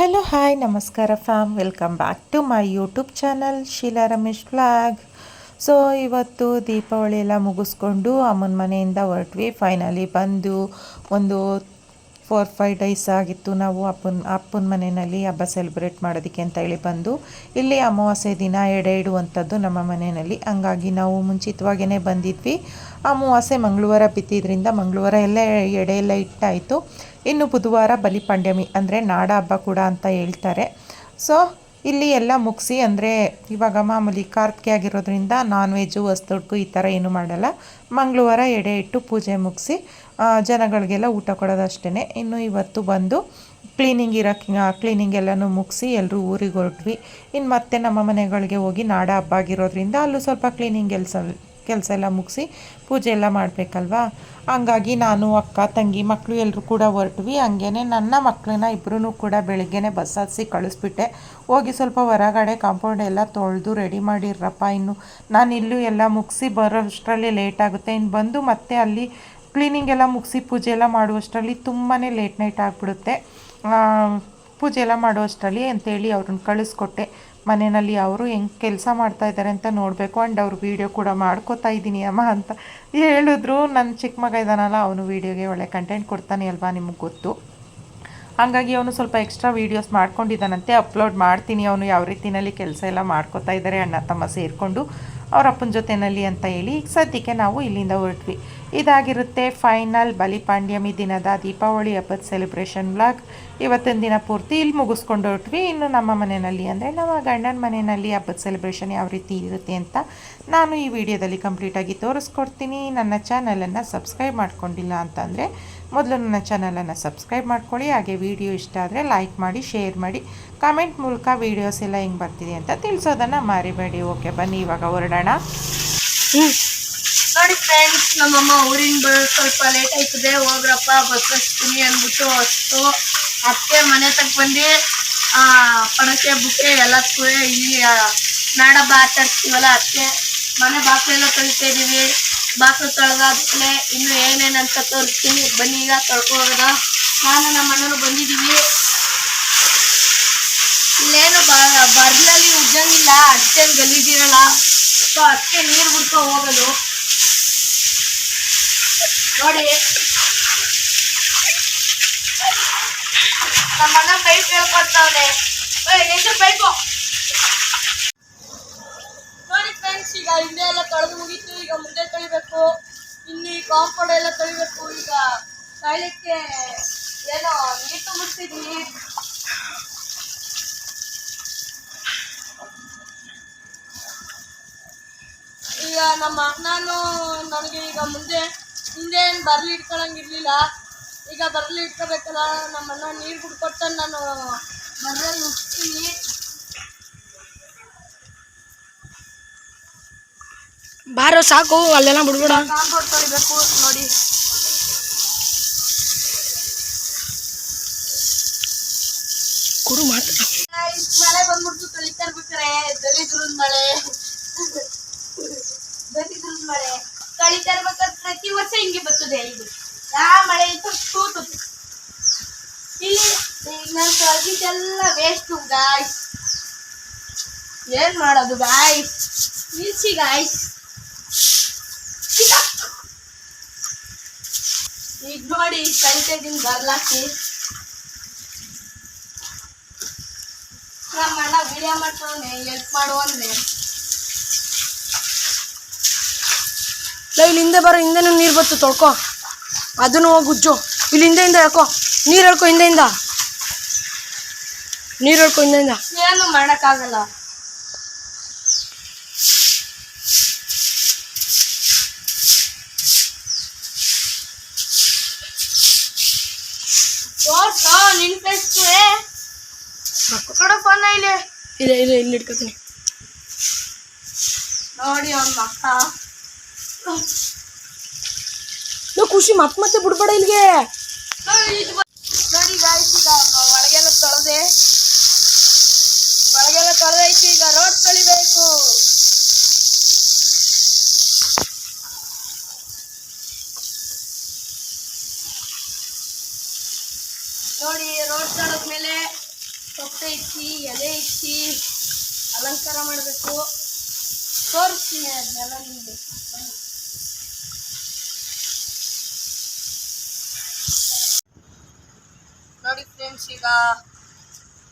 Hello hi ನಮಸ್ಕಾರ fam welcome back to my YouTube channel Sheela Ramesh vlog so ಇವತ್ತು ದೀಪಾವಳಿ ಎಲ್ಲ ಮುಗಿಸ್ಕೊಂಡು ಅಮ್ಮನ ಮನೆಯಿಂದ ಹೊರಟ್ವಿ. ಫೈನಲಿ ಬಂದು ಒಂದು ಫೋರ್ ಫೈವ್ ಡೇಸ್ ಆಗಿತ್ತು. ನಾವು ಅಪ್ಪನ ಅಪ್ಪನ ಮನೆಯಲ್ಲಿ ಹಬ್ಬ ಸೆಲೆಬ್ರೇಟ್ ಮಾಡೋದಕ್ಕೆ ಅಂತ ಹೇಳಿ ಬಂದು, ಇಲ್ಲಿ ಅಮಾವಾಸ್ಯೆ ದಿನ ಎಡೆ ಇಡುವಂಥದ್ದು ನಮ್ಮ ಮನೆಯಲ್ಲಿ. ಹಂಗಾಗಿ ನಾವು ಮುಂಚಿತವಾಗೇ ಬಂದಿದ್ವಿ. ಅಮಾವಾಸ್ಯೆ ಮಂಗಳವಾರ ಬಿತ್ತಿದ್ರಿಂದ ಮಂಗಳವಾರ ಎಲ್ಲ ಎಡೆ ಎಲ್ಲ ಇಟ್ಟಾಯಿತು. ಇನ್ನು ಬುಧವಾರ ಬಲಿಪಾಂಡ್ಯಮಿ ಅಂದರೆ ನಾಡ ಹಬ್ಬ ಕೂಡ ಅಂತ ಹೇಳ್ತಾರೆ. ಸೊ ಇಲ್ಲಿ ಎಲ್ಲ ಮುಗಿಸಿ, ಅಂದರೆ ಇವಾಗ ಮಾಮೂಲಿ ಕಾರ್ತಿಕೆ ಆಗಿರೋದ್ರಿಂದ ನಾನ್ ವೆಜ್ಜು ಹೊಸ್ದೊಡ್ಗು ಈ ಥರ ಏನೂ ಮಾಡಲ್ಲ. ಮಂಗಳವಾರ ಎಡೆ ಇಟ್ಟು ಪೂಜೆ ಮುಗಿಸಿ ಜನಗಳಿಗೆಲ್ಲ ಊಟ ಕೊಡೋದಷ್ಟೇ ಇನ್ನು ಇವತ್ತು ಬಂದು ಕ್ಲೀನಿಂಗ್ ಇರೋಕ್ಕೆ ಕ್ಲೀನಿಂಗ್ ಎಲ್ಲನೂ ಮುಗಿಸಿ ಎಲ್ಲರೂ ಊರಿಗೆ ಹೊರಟ್ವಿ ಇನ್ನು ಮತ್ತೆ ನಮ್ಮ ಮನೆಗಳಿಗೆ ಹೋಗಿ ನಾಡ ಹಬ್ಬ ಆಗಿರೋದ್ರಿಂದ ಅಲ್ಲೂ ಸ್ವಲ್ಪ ಕ್ಲೀನಿಂಗ್ ಕೆಲಸ ಕೆಲಸ ಎಲ್ಲ ಮುಗಿಸಿ ಪೂಜೆ ಎಲ್ಲ ಮಾಡಬೇಕಲ್ವಾ? ಹಂಗಾಗಿ ನಾನು, ಅಕ್ಕ, ತಂಗಿ ಮಕ್ಕಳು ಎಲ್ಲರೂ ಕೂಡ ಹೊರಟ್ವಿ. ಹಂಗೇ ನನ್ನ ಮಕ್ಕಳನ್ನ ಇಬ್ಬರೂ ಕೂಡ ಬೆಳಗ್ಗೆನೇ ಬಸ್ ಹತ್ಸಿ ಕಳಿಸ್ಬಿಟ್ಟೆ. ಹೋಗಿ ಸ್ವಲ್ಪ ಹೊರಗಡೆ ಕಾಂಪೌಂಡ್ ಎಲ್ಲ ತೊಳೆದು ರೆಡಿ ಮಾಡಿರಪ್ಪ ಇನ್ನು. ನಾನು ಇಲ್ಲೂ ಎಲ್ಲ ಮುಗಿಸಿ ಬರೋಷ್ಟರಲ್ಲಿ ಲೇಟ್ ಆಗುತ್ತೆ. ಇನ್ನು ಬಂದು ಮತ್ತೆ ಅಲ್ಲಿ ಕ್ಲೀನಿಂಗ್ ಎಲ್ಲ ಮುಗಿಸಿ ಪೂಜೆ ಎಲ್ಲ ಮಾಡುವಷ್ಟರಲ್ಲಿ ತುಂಬಾ ಲೇಟ್ ನೈಟ್ ಆಗಿಬಿಡುತ್ತೆ. ಪೂಜೆ ಎಲ್ಲ ಮಾಡುವಷ್ಟರಲ್ಲಿ ಅಂತೇಳಿ ಅವ್ರನ್ನ ಕಳಿಸ್ಕೊಟ್ಟೆ. ಮನೆಯಲ್ಲಿ ಅವರು ಹೆಂಗೆ ಕೆಲಸ ಮಾಡ್ತಾ ಇದ್ದಾರೆ ಅಂತ ನೋಡಬೇಕು. ಆ್ಯಂಡ್ ಅವ್ರು ವೀಡಿಯೋ ಕೂಡ ಮಾಡ್ಕೋತಾ ಇದ್ದೀನಿ ಅಮ್ಮ ಅಂತ ಹೇಳಿದ್ರು. ನನ್ನ ಚಿಕ್ಕ ಮಗ ಇದ್ದಾನಲ್ಲ ಅವನು ವೀಡಿಯೋಗೆ ಒಳ್ಳೆ ಕಂಟೆಂಟ್ ಕೊಡ್ತಾನೆ ಅಲ್ವಾ ನಿಮಗೆ ಗೊತ್ತು. ಹಾಗಾಗಿ ಅವನು ಸ್ವಲ್ಪ ಎಕ್ಸ್ಟ್ರಾ ವೀಡಿಯೋಸ್ ಮಾಡ್ಕೊಂಡಿದ್ದಾನಂತೆ ಅಪ್ಲೋಡ್ ಮಾಡ್ತೀನಿ, ಅವನು ಯಾವ ರೀತಿಯಲ್ಲಿ ಕೆಲಸ ಎಲ್ಲ ಮಾಡ್ಕೋತಾ ಇದ್ದಾರೆ, ಅಣ್ಣ, ತಮ್ಮ ಸೇರಿಕೊಂಡು ಅವ್ರ ಅಪ್ಪನ ಜೊತೆಯಲ್ಲಿ ಅಂತ ಹೇಳಿ ಈಗ ಸದ್ಯಕ್ಕೆ ನಾವು ಇಲ್ಲಿಂದ ಹೊರಟ್ವಿ. ಇದಾಗಿರುತ್ತೆ ಫೈನಲ್ ಬಲಿಪಾಂಡ್ಯಮಿ ದಿನದ ದೀಪಾವಳಿ ಹಬ್ಬದ ಸೆಲೆಬ್ರೇಷನ್ ಬ್ಲಾಗ್ ಇವತ್ತಿನ ದಿನ ಪೂರ್ತಿ ಇಲ್ಲಿ ಮುಗಿಸ್ಕೊಂಡು ಹೊರಟ್ವಿ. ಇನ್ನು ನಮ್ಮ ಮನೆಯಲ್ಲಿ ಅಂದರೆ ನಮ್ಮ ಗಂಡನ ಮನೆಯಲ್ಲಿ ಹಬ್ಬದ ಸೆಲೆಬ್ರೇಷನ್ ಯಾವ ರೀತಿ ಇರುತ್ತೆ ಅಂತ ನಾನು ಈ ವಿಡಿಯೋದಲ್ಲಿ ಕಂಪ್ಲೀಟಾಗಿ ತೋರಿಸ್ಕೊಡ್ತೀನಿ. ನನ್ನ ಚಾನಲನ್ನು ಸಬ್ಸ್ಕ್ರೈಬ್ ಮಾಡ್ಕೊಂಡಿಲ್ಲ ಅಂತಂದರೆ ಮೊದಲು ನನ್ನ ಚಾನಲನ್ನು ಸಬ್ಸ್ಕ್ರೈಬ್ ಮಾಡ್ಕೊಳ್ಳಿ, ಹಾಗೆ ವಿಡಿಯೋ ಇಷ್ಟ ಆದರೆ ಲೈಕ್ ಮಾಡಿ, ಶೇರ್ ಮಾಡಿ. ಕಮೆಂಟ್ ಮೂಲಕ ವೀಡಿಯೋಸ್ ಎಲ್ಲ ಹೆಂಗೆ ಬರ್ತಿದೆ ಅಂತ ತಿಳಿಸೋದನ್ನು ಮರಿಬೇಡಿ. ಓಕೆ, ಬನ್ನಿ, ಇವಾಗ ಹೊರಡೋಣ. ನೋಡಿ ಫ್ರೆಂಡ್ಸ್ ನಮ್ಮಮ್ಮ ಊರಿನ ಬರೋ ಸ್ವಲ್ಪ ಲೇಟ್ ಆಯ್ತದೆ. ಹೋಗ್ರಪ್ಪ ಬಸ್ ಹಚ್ತೀನಿ ಅಂದ್ಬಿಟ್ಟು ಅಷ್ಟು ಅತ್ತೆ ಮನೆ ತಕ್ಕ ಬಂದು ಪಣಕ್ಕೆ ಪಣಕೆ ಬುಕ್ಕೆ ಎಲ್ಲದಕ್ಕೂ ಇಲ್ಲಿ ನಾಡಬ್ಬ ಆಚರಿಸ್ತೀವಲ್ಲ ಅತ್ತೆ ಮನೆ ಬಾಕ್ಲೆಲ್ಲ ತೊಳಿತಾ ಇದೀವಿ. ಬಾಕ್ಲು ತೊಳೆದಾದ್ಮೇಲೆ ಇನ್ನು ಏನೇನಂತ ತೋರಿಸ್ತೀನಿ. ಬನ್ನಿ, ಈಗ ತೊಳ್ಕೊಳ್ಳೋದ? ನಾನು ನಮ್ಮ ಅಣ್ಣನು ಬಂದಿದ್ದೀವಿ. ಇಲ್ಲೇನು ಬರ್ಲಲ್ಲಿ ಉಜ್ಜಂಗಿಲ್ಲ, ಅಷ್ಟೇನು ಗಲೀಜಿರಲ್ಲ. ಸೊ ಅದಕ್ಕೆ ನೀರು ಬಿಡ್ಕೊ ಹೋಗೋದು. ನೋಡಿ. ನಮ್ಮ ಅಣ್ಣ ಪೈಪ್ ಹೇಳ್ಕೊಡ್ತಾವನೆ. ನಿಜ ಪೈಪು. ಈಗ ಹಿಂದೆ ಎಲ್ಲ ಕಳೆದು ಮುಗೀತು, ಈಗ ಮುಂದೆ ತೊಳಿಬೇಕು ಇನ್ನು ಈ ಕಾಂಪೌಂಡ್ ಎಲ್ಲ ತೊಳಿಬೇಕು ಈಗ ತೊಳಿಲಿಕ್ಕೆ ಏನೋ ನೀರು ತುಂಬಿಸ್ತಿದ್ದೀನಿ ಈಗ ನಮ್ಮ ಅಣ್ಣನು ನನಗೆ ಈಗ ಮುಂದೆ ಹಿಂದೆ ಏನು ಬರಲಿ ಇಟ್ಕೊಳಂಗಿರ್ಲಿಲ್ಲ ಈಗ ಬರಲಿ ಇಟ್ಕೋಬೇಕಲ್ಲ, ನಮ್ಮ ಅಣ್ಣ ನೀರು ಕುಡ್ಕೊಟ್ಟು ನಾನು ಬರ್ರಲ್ಲಿ ಉಗ್ತೀನಿ ಬಾರೋ ಸಾಕು, ಅಲ್ಲೆಲ್ಲ ಬಿಡ್ಬೇಡ. ಕಾಂಪೌಂಡ್ ತೊಳಿಬೇಕು ನೋಡಿ ಕುರು ಮಾತು ಮಳೆ ಬಂದ್ಬಿಡ್ತು ತೊಳಿತಾ ಇರ್ಬೇಕಾರೆ ದರಿದ್ರದ ಮಳೆ ದರಿದ್ರದ ಮಳೆ ತೊಳಿತಾ ಇರ್ಬೇಕಾದ್ರೆ ಪ್ರತಿ ವರ್ಷ ಹಿಂಗೆ ಬರ್ತದೆ ಇದು ಯಾ ಮಳೆ ಇತ್ತು ತೂತು ಇಲ್ಲಿ ನಾನು ತೊಳೆದಿದ್ದೆಲ್ಲ ವೇಸ್ಟು ಗಾಯ್ಸ್ ಏನ್ ಮಾಡೋದು ಗಾಯ್ಸ್ ನಿಲ್ಸಿ ಗಾಯ್ಸ್ ನೋಡಿ ದಿನ ಬರ್ಲಾಕಿ. ನಮ್ಮ ಅಣ್ಣ ವಿಡಿಯೋ ಮಾಡ್ಕೊಂಡೆ ಹೆಲ್ಪ್ ಮಾಡು ಅಂದ್ರೆ ಲೇ, ಇಲ್ಲಿ ಹಿಂದೆ ಬರೋ ಹಿಂದೆನೂ ನೀರು ಬತ್ತು ತೊಳ್ಕೊ. ಅದನ್ನು ಹೋಗಿ ಉಜ್ಜು. ಇಲ್ಲಿ ಹಿಂದೆಯಿಂದ ಹೇಳ್ಕೊ ನೀರು ಹೇಳ್ಕೊ ಹಿಂದೆಯಿಂದ. ನೀರು ಹೇಳ್ಕೊ ಹಿಂದೆಯಿಂದ. ಏನು ಮಾಡಕ್ಕಾಗಲ್ಲ. ಕೊಡು ಫೋನ್ ಇಲ್ಲಿ. ಇಲ್ಲ ಇಲ್ಲ ಇಲ್ಲಿ ಇಟ್ಕೋತೀನಿ. ನೋಡಿ ಅವ್ನ ಮಕ್ಕ. ನೋ ಖುಷಿ ಮತ್ತೆ ಮತ್ತೆ ಬಿಡ್ಬೇಡ ಇಲ್ಲಿಗೆ ನೋಡಿ ಇದು ಬ- ನೋಡಿ guys, ಈಗ ಒಳಗೆಲ್ಲ ತೊಳೆದೆ ಒಳಗೆಲ್ಲ ತೊಳೆದೈತಿ ಈಗ ರೋಡ್ ತೊಳಿಬೇಕು ರೋಡ್ ಎಲೆ ಇಕ್ಕಿ ಅಲಂಕಾರ ಮಾಡಬೇಕು. ತೋರಿಸ್ತೀನಿ ಅದನ್ನೆಲ್ಲ ನಿಮಗೆ. ನೋಡಿ ಫ್ರೆಂಡ್ಸ್ ಈಗ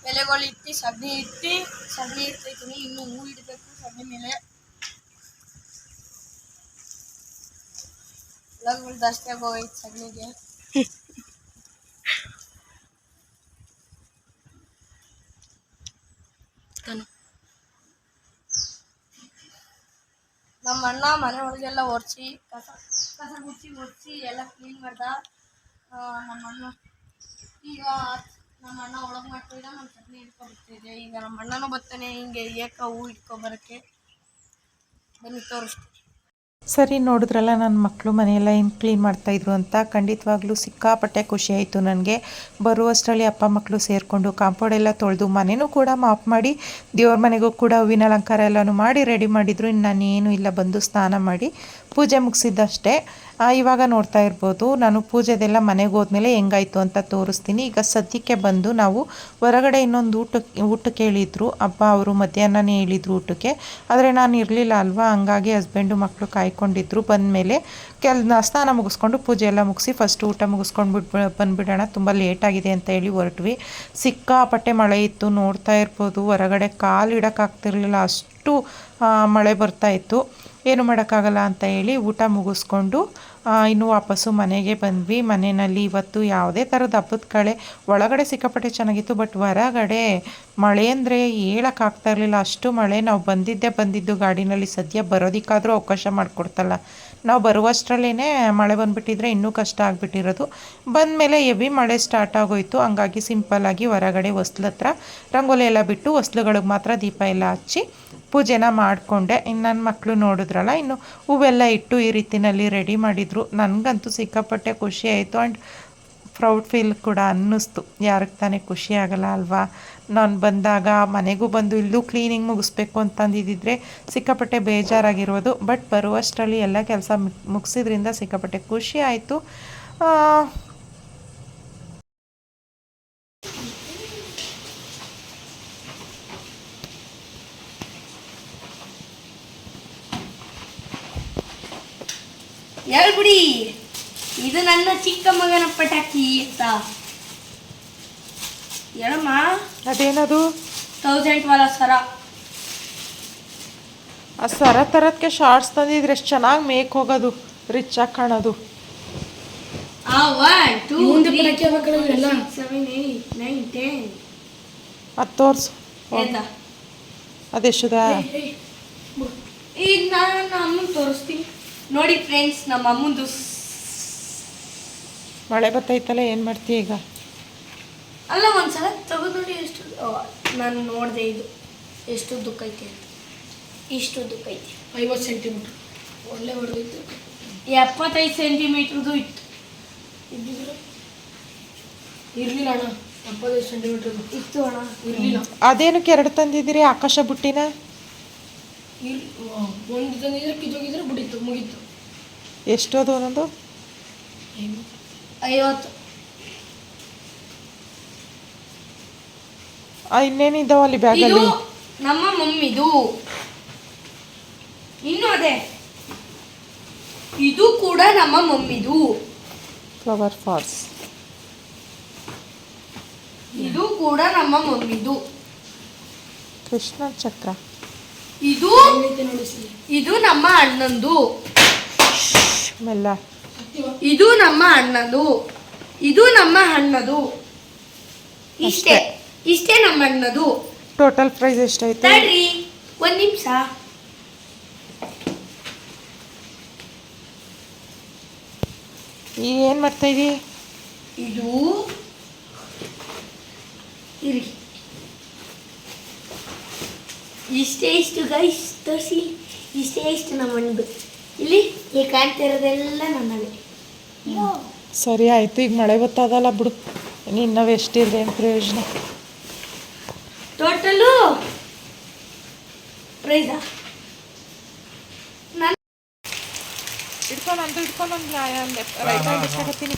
ಎಲೆಗಳು ಇಟ್ಟು, ಸಗಣಿ ಇಟ್ಟು, ಸಗಣಿ ಇಡ್ತೈತೀನಿ ಇನ್ನು ಹೂ ಇಡಬೇಕು ಸಗಣಿ ಮೇಲೆ. ಹುಳಗಳು ಜಾಸ್ತಿ ಹೋಗೈತೆ ಸಗಣಿಗೆ. ನಮ್ಮ ಅಣ್ಣ ಮನೆ ಒಳಗೆಲ್ಲ ಒರೆಸಿ ಕಸ ಕಸ ಗುಡಿಸಿ ಒರೆಸಿ ಎಲ್ಲ ಕ್ಲೀನ್ ಮಾಡ್ದ. ನಮ್ಮ ಅಣ್ಣ ಈಗ ನಮ್ಮ ಅಣ್ಣ ಒಳಗೆ ಮಾಡ್ತಿದ್ದ ನಮ್ಮ ಚಟ್ನಿ ಇಟ್ಕೊಬಿಡ್ತಿದ್ದೆ ಈಗ ನಮ್ಮ ಅಣ್ಣನೂ ಬರ್ತಾನೆ, ಹಿಂಗೆ ಏಕ ಹೂ ಇಟ್ಕೊಬರಕ್ಕೆ ಬನ್ನಿ ತೋರಿಸ್ತೀನಿ. ಸರಿ, ನೋಡಿದ್ರಲ್ಲ ನನ್ನ ಮಕ್ಕಳು ಮನೆಯೆಲ್ಲ ಏನು ಕ್ಲೀನ್ ಮಾಡ್ತಾಯಿದ್ರು ಅಂತ? ಖಂಡಿತವಾಗ್ಲೂ ಸಿಕ್ಕಾಪಟ್ಟೆ ಖುಷಿ ಆಯಿತು ನನಗೆ. ಬರುವಷ್ಟರಲ್ಲಿ ಅಪ್ಪ ಮಕ್ಕಳು ಸೇರಿಕೊಂಡು ಕಾಂಪೌಂಡ್ ಎಲ್ಲ ತೊಳೆದು ಮನೆಯೂ ಕೂಡ ಮಾಪ್ ಮಾಡಿ, ದೇವ್ರ ಮನೆಗೂ ಕೂಡ ಹೂವಿನ ಅಲಂಕಾರ ಎಲ್ಲನೂ ಮಾಡಿ, ರೆಡಿ ಮಾಡಿದ್ರು. ಇನ್ನು ನಾನೇನು ಇಲ್ಲ, ಬಂದು ಸ್ನಾನ ಮಾಡಿ ಪೂಜೆ ಮುಗಿಸಿದ್ದಷ್ಟೇ. ಇವಾಗ ನೋಡ್ತಾ ಇರ್ಬೋದು, ನಾನು ಪೂಜೆದೆಲ್ಲ ಮನೆಗೆ ಹೋದ್ಮೇಲೆ ಹೆಂಗಾಯ್ತು ಅಂತ ತೋರಿಸ್ತೀನಿ. ಈಗ ಸದ್ಯಕ್ಕೆ ಬಂದು ನಾವು ಹೊರಗಡೆ ಇನ್ನೊಂದು ಊಟಕ್ಕೆ ಊಟಕ್ಕೆ ಹೇಳಿದ್ರು ಅಪ್ಪ ಅವರು ಮಧ್ಯಾಹ್ನನೇ ಹೇಳಿದ್ರು ಊಟಕ್ಕೆ. ಆದರೆ ನಾನು ಇರಲಿಲ್ಲ ಅಲ್ವಾ? ಹಂಗಾಗಿ ಹಸ್ಬೆಂಡು ಮಕ್ಕಳು ಕಾಯ್ಕೊಂಡಿದ್ರು. ಬಂದಮೇಲೆ ಕೆಲ ಸ್ನಾನ ಮುಗಿಸ್ಕೊಂಡು ಪೂಜೆ ಎಲ್ಲ ಮುಗಿಸಿ ಫಸ್ಟ್ ಊಟ ಮುಗಿಸ್ಕೊಂಡು ಬಿಟ್ಟು ಬಂದುಬಿಡೋಣ. ತುಂಬ ಲೇಟಾಗಿದೆ ಅಂತ ಹೇಳಿ ಹೊರಟ್ವಿ. ಸಿಕ್ಕಾಪಟ್ಟೆ ಮಳೆ ಇತ್ತು. ನೋಡ್ತಾ ಇರ್ಬೋದು, ಹೊರಗಡೆ ಕಾಲು ಇಡೋಕ್ಕಾಗ್ತಿರ್ಲಿಲ್ಲ. ಅಷ್ಟು ಮಳೆ ಬರ್ತಾ ಇತ್ತು. ಏನು ಮಾಡೋಕ್ಕಾಗಲ್ಲ ಅಂತ ಹೇಳಿ ಊಟ ಮುಗಿಸ್ಕೊಂಡು ಇನ್ನು ವಾಪಸ್ಸು ಮನೆಗೆ ಬಂದ್ವಿ. ಮನೆಯಲ್ಲಿ ಇವತ್ತು ಯಾವುದೇ ಥರದ ಹಬ್ಬದ ಕಳೆ ಒಳಗಡೆ ಸಿಕ್ಕಾಪಟ್ಟೆ ಚೆನ್ನಾಗಿತ್ತು, ಬಟ್ ಹೊರಗಡೆ ಮಳೆ ಅಂದರೆ ಹೇಳೋಕ್ಕಾಗ್ತಾ ಇರಲಿಲ್ಲ. ಅಷ್ಟು ಮಳೆ, ನಾವು ಬಂದಿದ್ದೇ ಬಂದಿದ್ದು, ಗಾಡಿನಲ್ಲಿ ಸದ್ಯ ಬರೋದಕ್ಕಾದರೂ ಅವಕಾಶ ಮಾಡಿಕೊಡ್ತಲ್ಲ. ನಾವು ಬರುವಷ್ಟರಲ್ಲೇ ಮಳೆ ಬಂದುಬಿಟ್ಟಿದ್ರೆ ಇನ್ನೂ ಕಷ್ಟ ಆಗಿಬಿಟ್ಟಿರೋದು. ಬಂದಮೇಲೆ ಹೆವಿ ಮಳೆ ಸ್ಟಾರ್ಟ್ ಆಗೋಯ್ತು. ಹಂಗಾಗಿ ಸಿಂಪಲ್ಲಾಗಿ ಹೊರಗಡೆ ಹೊಸ್ಲ ಹತ್ರ ರಂಗೋಲಿ ಎಲ್ಲ ಬಿಟ್ಟು ಹೊಸ್ಲುಗಳಿಗೆ ಮಾತ್ರ ದೀಪ ಎಲ್ಲ ಹಚ್ಚಿ ಪೂಜೆನ ಮಾಡಿಕೊಂಡೆ. ಇನ್ನು ನನ್ನ ಮಕ್ಕಳು ನೋಡಿದ್ರಲ್ಲ, ಇನ್ನು ಹೂವೆಲ್ಲ ಇಟ್ಟು ಈ ರೀತಿಯಲ್ಲಿ ರೆಡಿ ಮಾಡಿದರು. ನನಗಂತೂ ಸಿಕ್ಕಾಪಟ್ಟೆ ಖುಷಿ ಆಯಿತು. ಆ್ಯಂಡ್ ಪ್ರೌಡ್ ಫೀಲ್ ಕೂಡ ಅನ್ನಿಸ್ತು. ಯಾರಿಗೆ ತಾನೇ ಖುಷಿ ಆಗಲ್ಲ ಅಲ್ವಾ? ನಾನು ಬಂದಾಗ ಮನೆಗೂ ಬಂದು ಇಲ್ಲೂ ಕ್ಲೀನಿಂಗ್ ಮುಗಿಸ್ಬೇಕು ಅಂತಂದಿದ್ದರೆ ಸಿಕ್ಕಾಪಟ್ಟೆ ಬೇಜಾರಾಗಿರೋದು. ಬಟ್ ಬರುವಷ್ಟರಲ್ಲಿ ಎಲ್ಲ ಕೆಲಸ ಮುಗಿಸಿದ್ರಿಂದ ಸಿಕ್ಕಾಪಟ್ಟೆ ಖುಷಿ ಆಯಿತು. ಹೇಳ್ಬಿಡಿ. ಇದು ನನ್ನ ಚಿಕ್ಕ ಮಗನ ಪಟಾಕಿ ಅಂತ. ಹೇಳಮ್ಮ ಅದೇನದು? ತೌಸಂಡ್ ವಾಲ ಸರ. ಆ ಸರ ತರದಕ್ಕೆ ಶಾರ್ಟ್ಸ್ ತಂದಿದ್ರೆ ಎಷ್ಟು ಚೆನ್ನಾಗಿ ಮೇಕ್ ಹೋಗೋದು ರಿಚ್ ಆಗಿ ಕಾಣೋದು. ಮುಂದೆ ಪಟಾಕಿ ಹಾಕ್ಬೇಕಲ್ಲ ಇವೆಲ್ಲ. ಸೆವೆನ್ ಏಯ್ಟ್ ನೈನ್ ಟೆನ್ ಅದು ತೋರಿಸು. ಅದೆಷ್ಟದ ಈಗ ನಾನು ಅಮ್ಮನ ತೋರಿಸ್ತೀನಿ. ನೋಡಿ ಫ್ರೆಂಡ್ಸ್ ನಮ್ಮ ಅಮ್ಮಂದು. ಮಳೆ ಬರ್ತೈತಲ್ಲ ಏನು ಮಾಡ್ತೀಯ ಈಗ? ಅಲ್ಲ ಒಂದ್ಸಲ ತೆಗೆದು ನೋಡಿ ಎಷ್ಟು ನಾನು ನೋಡಿದೆ ಇದು. ಎಷ್ಟು ದುಃಖ ಐತೆ ಅಂತ. ಇಷ್ಟು ದುಃಖ ಐತೆ. ಐವತ್ತು ಸೆಂಟಿಮೀಟ್ರ್. ಒಳ್ಳೆ ಹೊಡೆದಿತ್ತು. ಎಪ್ಪತ್ತೈದು ಸೆಂಟಿಮೀಟ್ರದು ಇತ್ತು. ಇದ್ದಿದ್ರೆ. ಇರಲಿಲ್ಲ ಅಣ್ಣ. ಎಪ್ಪತ್ತೈದು ಸೆಂಟಿಮೀಟ್ರ್ ಇತ್ತು. ಅಣ್ಣ. ಇರಲಿಲ್ಲ. ಅದೇನಕ್ಕೆ ಎರಡು ತಂದಿದ್ದೀರಿ ಆಕಾಶ ಬುಟ್ಟಿನ? ಇಲ್ಲಿ ಒಂದು ತಂದಿದ್ರೆ ಕಿತ್ತೋಗಿದ್ರೆ ಬಿಡಿತ್ತು ಮುಗೀತು. ಎಷ್ಟೋದು ಒಂದೊಂದು? ಐವತ್ತು. ಇನ್ನೇನಿದ್ದಾವ ಅಲ್ಲಿ ಇದು ಬ್ಯಾಗಲ್ಲಿ ನಮ್ಮ ಮಮ್ಮಿದು. ಇನ್ನು ಅದೇ. ಇದು ಕೂಡ ನಮ್ಮ ಮಮ್ಮಿದು. ಫ್ಲವರ್ ಫಾಲ್ಸ್ ಇದು ಕೂಡ ನಮ್ಮ ಮಮ್ಮಿದು. ಕೃಷ್ಣ ಚಕ್ರ. ಇದು ಇದು ನಮ್ಮ ಅಣ್ಣಂದು. ಮೆಲ್ಲ. ಇದು ನಮ್ಮ ಅಣ್ಣದು. ಇದು ನಮ್ಮ ಅಣ್ಣದು. ಇಷ್ಟೇ. ಇಷ್ಟೇ ನಮ್ಮ ಅಣ್ಣದು. ಟೋಟಲ್ ಪ್ರೈಸ್ ಎಷ್ಟಾಯ್ತು? ತಡ್ರಿ ಒಂದ್ ನಿಮಿಷ. ಈಗ ಏನು ಮಾಡ್ತಾ ಇದೀ? ಇದು ಇರಿ. ಇಷ್ಟೇ ಇಷ್ಟು ಗೈಸ್ ತೋರಿಸಿ. ಇಷ್ಟೇ ಇಷ್ಟು ನಮ್ಮ ಅಣ್ಣದು. ಇಲ್ಲಿ ಈ ಕಾಣ್ತಿರೋದೆಲ್ಲ ನನ್ನದೇ. ಸರಿ ಆಯಿತು ಈಗ ಮಳೆ ಗೊತ್ತಾದಲ್ಲ ಬಿಡು. ಇನ್ನವೆಷ್ಟಿದೆ ಎಷ್ಟಿದೆ ಏನು ಪ್ರಯೋಜನ ಟೋಟಲು ಪ್ರೈಸಾ ನಾನು ಇಟ್ಕೊಂಡು ಅಂತ ಇಟ್ಕೊಂಡು ಒಂದು ರೈತಲ್ಲಿ ಬಿಸಾಕತ್ತೀನಿ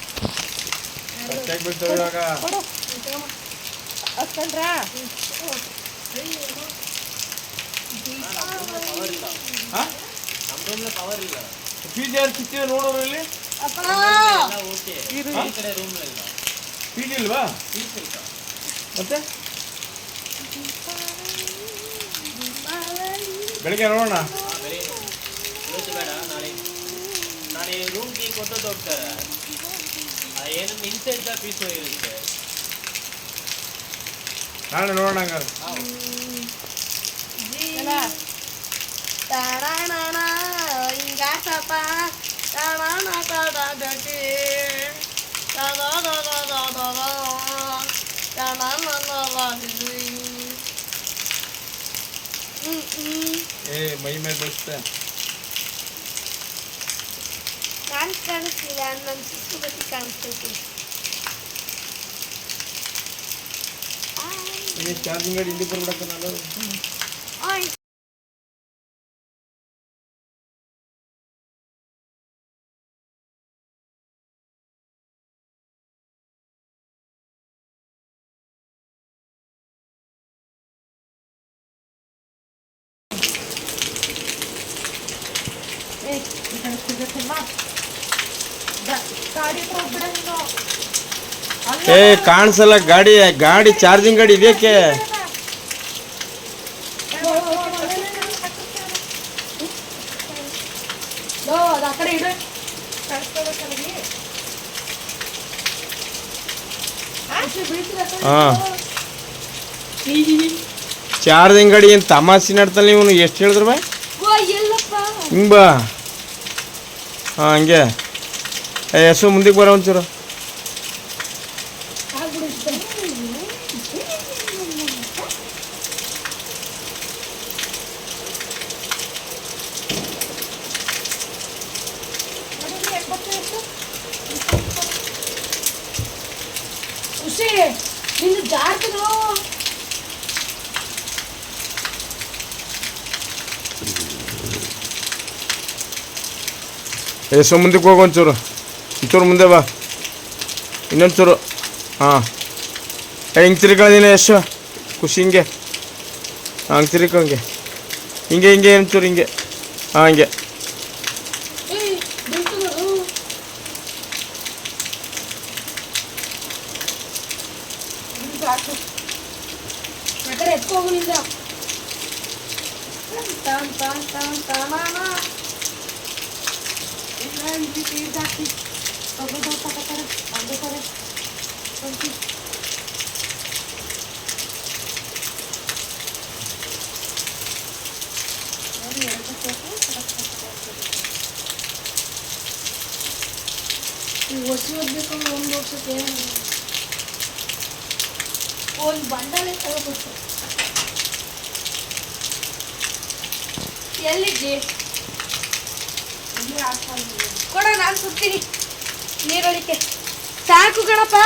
ಕೊಡು ಹತ್ಕೊಂಡ್ರಾ ಫೀಸ್ ಯಾರು ನೋಡೋರು ಇಲ್ಲಿ? ಫೀಸ್ ಇಲ್ವಾ? ಮತ್ತೆ? ಬೆಳಿಗ್ಗೆ ನೋಡೋಣ. ನಾಳೆ. ನಾಳೆ ರೂಮ್ ಕೀ ಕೊಟ್ಟು ಹೋಗ್ತಾರೆ ಏನು ಇನ್ಸೈಡ್ ದ ಪೀಸ್ ಇರುತ್ತೆ ನಾಳೆ ನೋಡೋಣ ಹಂಗಾರೆ ಹಿಂಗಾಟಪ್ಪ ತಡಾಣ ತಡಾಡಟಿ ಏ ಮೈ ಮೇಲೆ ಬಳಸ್ತೆ ಕಾಣ್ ಕಾಣಿಸ್ತಿಲ್ಲ ನನ್ನ ಚಿಕ್ಕ ಬತ್ತಿ ಕಾಣಿಸ್ತೈತಿ ಚಾರ್ಜಿಂಗ್ ಗಾಡಿ ಇಲ್ಲಿ ಬರ್ಬಿಡಕ್ಕ ನಾನು ಗಾಡಿ ಹತ್ರ ಹೋಗ್ಬಿಡ ನೀನು ಏ ಕಾಣಿಸಲ್ಲ ಗಾಡಿ ಗಾಡಿ ಚಾರ್ಜಿಂಗ್ ಗಾಡಿ ಇದಕ್ಕೆ ಆ ಕಡೆ ಇಡು. ಹಾಂ. ಚಾರ್ಜಿಂಗ್ ಗಾಡಿ ಏನು ತಮಾಷೆ ನಡ್ತಲ್ಲ ಇವನು ಎಷ್ಟು ಹೇಳಿದ್ರು ಬಾ ಹಿಂಗೆ ಬಾ. ಹಾಂ ಹಂಗೆ. ಎಸು ಮುಂದಕ್ಕೆ ಬರೋ ಒಂಚೂರು. ಜಾರ್ತನು ಎಸು ಮುಂದಕ್ಕೆ ಹೋಗು ಒಂಚೂರು ಒಂಚೂರು ಮುಂದೆ ಬಾ ಇನ್ನೊಂದು ಚೂರು ಹಾಂ ಏ ಹಿಂಗೆ ತಿರ್ಕೊಳ್ಳೋದಿನ ಎಷ್ಟು ಖುಷಿ ಹಿಂಗೆ ಹಾಂ ಹಂಗೆ ತಿರ್ಕೊ ಹಂಗೆ ಹಿಂಗೆ ಹಿಂಗೆ ಒಂಚೂರು ಹಿಂಗೆ ಹಾಂ ಹಿಂಗೆ ಏಯ್ ಬಿಡ್ತದು ಆ ಕಡೆ ಎತ್ಕೋಗು ತಾನಾನ ಇಲ್ಲ ತೀರ್ಥ ಹಾಕಿ ತಗೋದು ತಗೋತಾರೆ ತಗೋತಾರೆ ಒಸಿ ಓದ್ಬೇಕು ಒಂದು ವರ್ಷಕ್ಕೆ ಒಂದು ಬಂಡಲೆ ಕೊಡ ನಾನು ಸುತ್ತೀನಿ. ನೀರೊಳಿಕೆ. ಸಾಕು ಕಣಪ್ಪ.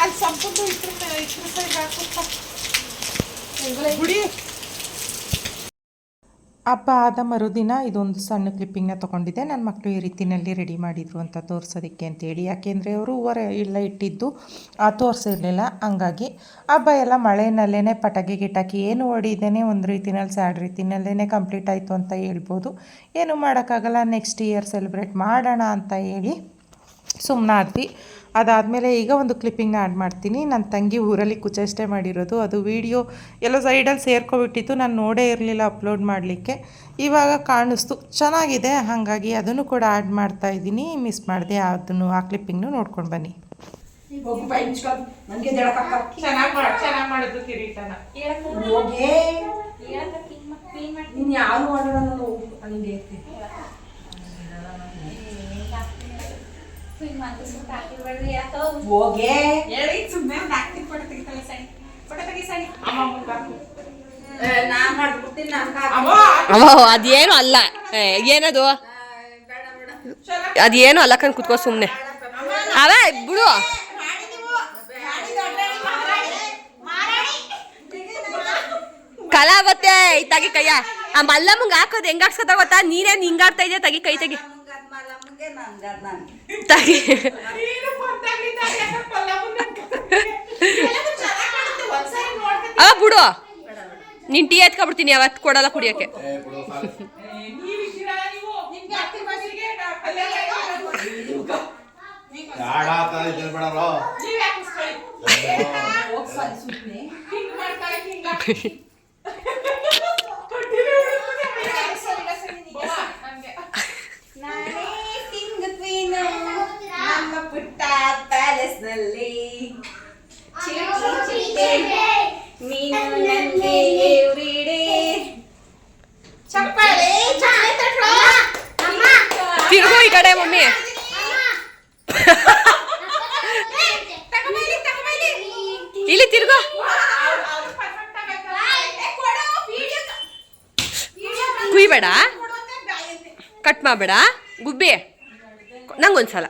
ಅಲ್ಲಿ ಸಂಪುಂಡು ಇದ್ರ ಇದ್ರ ಸೈಡ್ ಹಾಕುತ್ತ. ಗುಡಿ. ಹಬ್ಬ ಆದ ಮರುದಿನ ಇದೊಂದು ಸಣ್ಣ ಕ್ಲಿಪ್ಪಿಂಗ್ನ ತೊಗೊಂಡಿದ್ದೆ. ನನ್ನ ಮಕ್ಕಳು ಈ ರೀತಿಯಲ್ಲಿ ರೆಡಿ ಮಾಡಿದರು ಅಂತ ತೋರಿಸೋದಕ್ಕೆ ಅಂತೇಳಿ ಯಾಕೆಂದರೆ ಅವರು ಹೊರ ಎಲ್ಲ ಇಟ್ಟಿದ್ದು, ಆ ತೋರಿಸಿರಲಿಲ್ಲ. ಹಂಗಾಗಿ ಹಬ್ಬ ಎಲ್ಲ ಮಳೆಯಲ್ಲೇ ಪಟಾಕಿ ಗಿಟಾಕಿ ಏನು ಹೊಡಿದೇನೆ ಒಂದು ರೀತಿನಲ್ಲಿ ಸ್ಯಾಡ್ ರೀತಿಯಲ್ಲೇ ಕಂಪ್ಲೀಟ್ ಆಯಿತು ಅಂತ ಹೇಳ್ಬೋದು. ಏನು ಮಾಡೋಕ್ಕಾಗಲ್ಲ ನೆಕ್ಸ್ಟ್ ಇಯರ್ ಸೆಲೆಬ್ರೇಟ್ ಮಾಡೋಣ ಅಂತ ಹೇಳಿ ಸುಮ್ಮನಾದ್ವಿ ಅದಾದಮೇಲೆ ಈಗ ಒಂದು ಕ್ಲಿಪ್ಪಿಂಗ್ನ ಆ್ಯಡ್ ಮಾಡ್ತೀನಿ. ನನ್ನ ತಂಗಿ ಊರಲ್ಲಿ ಕುಚೇಷ್ಟೆ ಮಾಡಿರೋದು. ಅದು ವಿಡಿಯೋ ಎಲ್ಲೋ ಸೈಡಲ್ಲಿ ಸೇರ್ಕೊಬಿಟ್ಟಿತ್ತು. ನಾನು ನೋಡೇ ಇರಲಿಲ್ಲ ಅಪ್ಲೋಡ್ ಮಾಡಲಿಕ್ಕೆ. ಇವಾಗ ಕಾಣಿಸ್ತು. ಚೆನ್ನಾಗಿದೆ. ಹಾಗಾಗಿ ಅದನ್ನು ಕೂಡ ಆ್ಯಡ್ ಮಾಡ್ತಾ ಇದ್ದೀನಿ. ಮಿಸ್ ಮಾಡಿದೆ ಅದನ್ನು ಆ ಕ್ಲಿಪ್ಪಿಂಗ್ನು ನೋಡ್ಕೊಂಡು ಬನ್ನಿ. ಚೆನ್ನಾಗಿ ಹೋಗೆ? ಅಮ್ಮ ನಾನು ಅದೇನು ಅಲ್ಲ. ಏನದು? ಅದೇನು ಅಲ್ಲ ಕಣ್ ಕುತ್ಕೋ ಸುಮ್ಮನೆ ಅವೇ ಬಿಡು. ಕಲಾವತ್ತೆ ಈ ತಗಿ ಕೈಯ. ಆ ಮಲ್ಲಮ್ಮಂಗೆ ಹಾಕೋದು ಹೆಂಗ್ ಹಾಕ್ಸ್ಕೊತ ಗೊತ್ತಾ? ನೀನೇನು ಹಿಂಗಾಡ್ತಾ ಇದೆಯಾ ತಗಿ ಕೈ ತಗಿ. ತಗಿ ಆ ಬಿಡು. ನೀನ್ ಟೀ ಎತ್ಕೊಬಿಡ್ತೀನಿ ಅವತ್ತು ಕೊಡಲ್ಲ ಕುಡಿಯಕ್ಕೆ. ನಮ್ಮ ಪುಟ್ಟ ಪ್ಯಾಲೇಸ್ನಲ್ಲಿ ನೀನು ನನಗೆ ಎವ್ರಿಡೇ ಚಪ್ಪಾಳೆ ಚಪ್ಪಾಳೆ ತಟ್ರೋ. ತಿರುಗು ಈ ಕಡೆ ಮಮ್ಮಿ. ಇಲ್ಲಿ ತಿರುಗೋ. ಕುಯ್ಬೇಡ. ಕಟ್ ಮಾಡಬೇಡ. ಗುಬ್ಬಿ. ನಂಗೊಂದ್ಸಲ.